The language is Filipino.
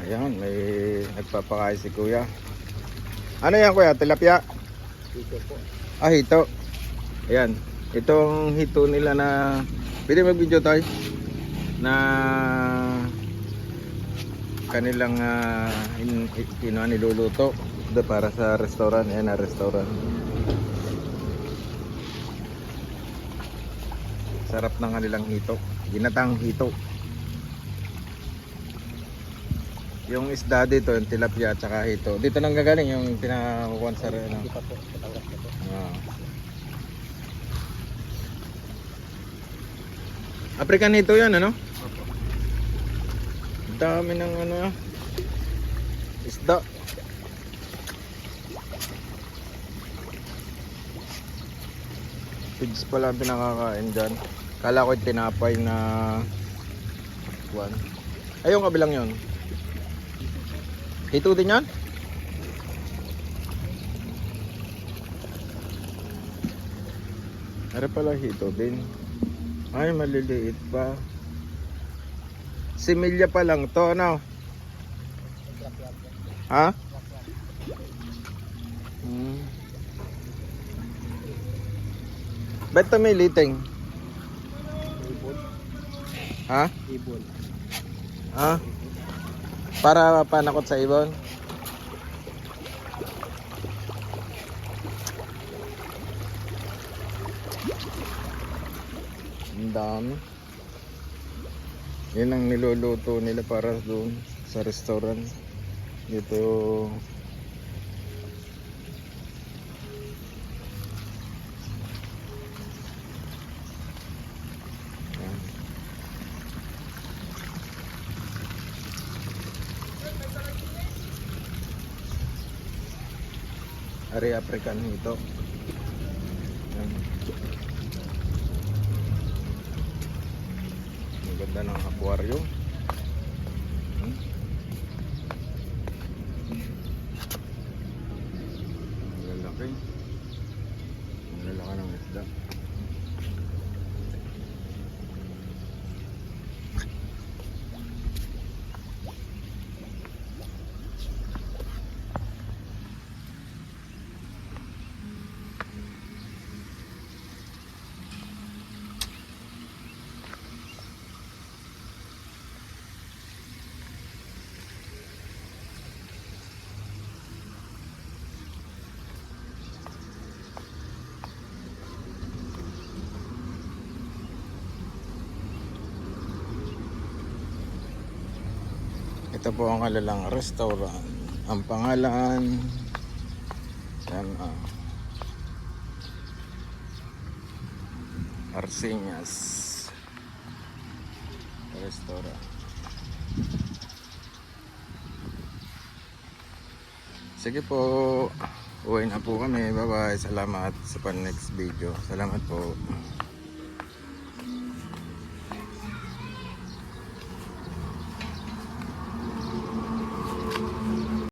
Ayan, may nagpapakain si kuya. Ano yan kuya? Tilapia? Dito po. Ah, hito. Ayan. Itong hito nila na... Pwede mag-video tayo? Na... Kanilang uh, in, in, in, niluluto. Ito para sa restaurant. Ayan na restaurant. Sarap ng kanilang hito. Ginatang hito. Yung isda dito, yung tilapia at saka hito. Dito nang gagaling yung pinakukuhan sa ano. Hindi pa po. Patangas na po. Ah. African hito yan, ano? Opo. Dami ng ano, isda. Pigs pala ang pinakakain dyan. Kala ko yung tinapay na one. Ay, yung kabilang yun. Hito din yan? Ano pala hito din? Ay, maliliit pa. Similya pa lang to, ano? Ha? Hmm. Ba't may liting? Ibon. Ha? Ibon. Ha? Para panakot sa ibon? Ang dami. Yan ang niluluto nila para doon sa restaurant. Dito Ari African ito. Yan. Ang ganda ng aquarium. Hmm. Ang lalaki. Ang lalaki ng isda. Ito po ang kalalang restaurant. Ang pangalan yan ah. Arseñas Restaurant. Sige po. Uwi na po kami. Bye bye. Salamat sa pan next video. Salamat po.